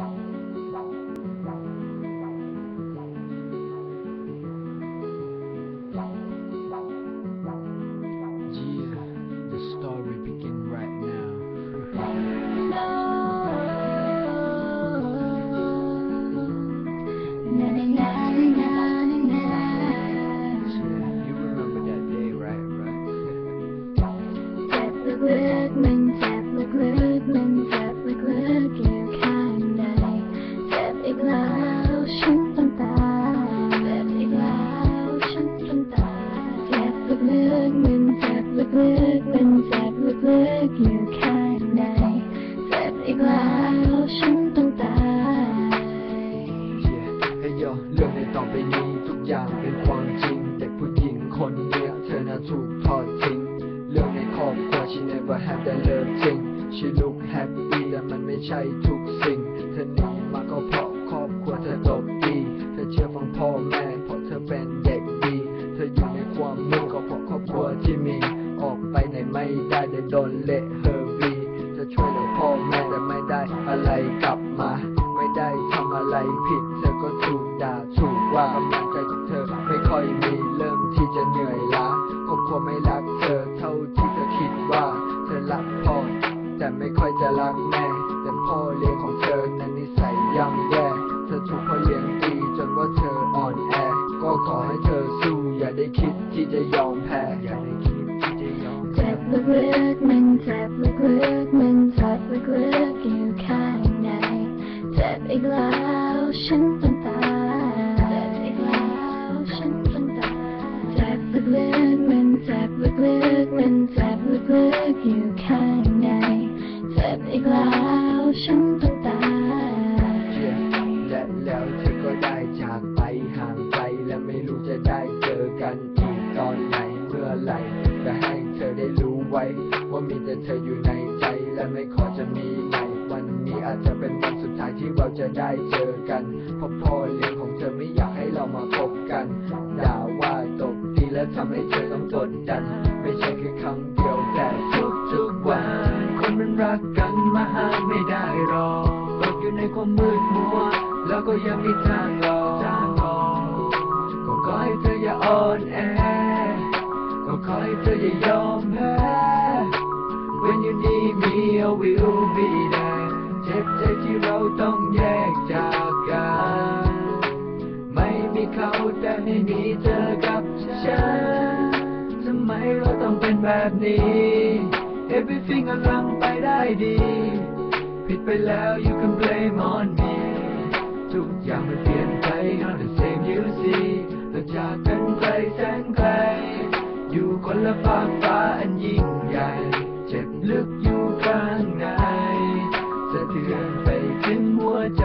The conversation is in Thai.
Bye. กอยู่ข้างในเจ็บอีกแล้วฉันต้องตาย Yeah, hey yo เรื่องในต่อไปนี้ทุกอย่างเป็นความจริงเด็กผู้หญิงคนเนี้ยเธอน่ะถูกทอดทิ้ง เรื่องในครอบครัว she never had that love จริง she look happy แต่มันไม่ใช่ทุกสิ่ง เธอหนีมาก็เพราะครอบครัวเธอตกดี เธอเชื่อฟังพ่อแม่เพราะเธอเป็น จะเหนื่อยล้าครอบครัวไม่รักเธอเท่าที่เธอคิดว่า เธอรักพ่อแต่ไม่ค่อยจะรักแม่ แต่พ่อเลี้ยงของเธอนั้นนิสัยย่ำแย่เธอถูกพ่อเลี้ยงตีจนว่าเธออ่อนแอ ก็ขอให้เธอสู้อย่าได้คิดที่จะยอมแพ้อย่าได้คิดที่จะยอมแพ้เจ็บลึกๆมันเจ็บลึกๆมันเจ็บ เจ็บลึกๆมันเจ็บลึกๆอยู่ข้างในเจ็บอีกแล้วฉันต้องตายและแล้วเธอก็ได้จากไปห่างไกลและไม่รู้จะได้เจอกันอีกตอนไหนเมื่อไหร่จะให้เธอได้รู้ไว้ ว่ามีแต่เธออยู่ในใจและไม่ขอจะมีใหม่วันนี้อาจจะเป็นวันสุดท้ายที่เราจะได้เจอกันเพราะพ่อเลี้ยงของเธอไม่อยากให้เรามาพบกันด่าว และทำให้เธอต้องกดดัน ไม่ใช่แค่ครั้งเดียวแต่ทุกทุกๆวัน คนมันรักกันมาห้ามไม่ได้หรอกตกอยู่ในความมืดมัว แล้วก็ยังมีทางหลอกทางออกก็ขอให้เธออย่าอ่อนแอ ก็ขอให้เธออย่ายอมแพ้ When you need me I will be there เจ็บใจที่เราต้องแยกจากกัน ไม่มีเขาแต่ให้มีเธอ แบบนี้ Everything กำลังไปได้ดี ผิดไปแล้ว you can blame on me ทุกอย่างมันเปลี่ยนไป not the same you see เราจากกันไกลแสนไกล อยู่คนละฟากฟ้าอันยิ่งใหญ่ เจ็บลึกอยู่ข้างในสะเทือนไปถึงหัวใจ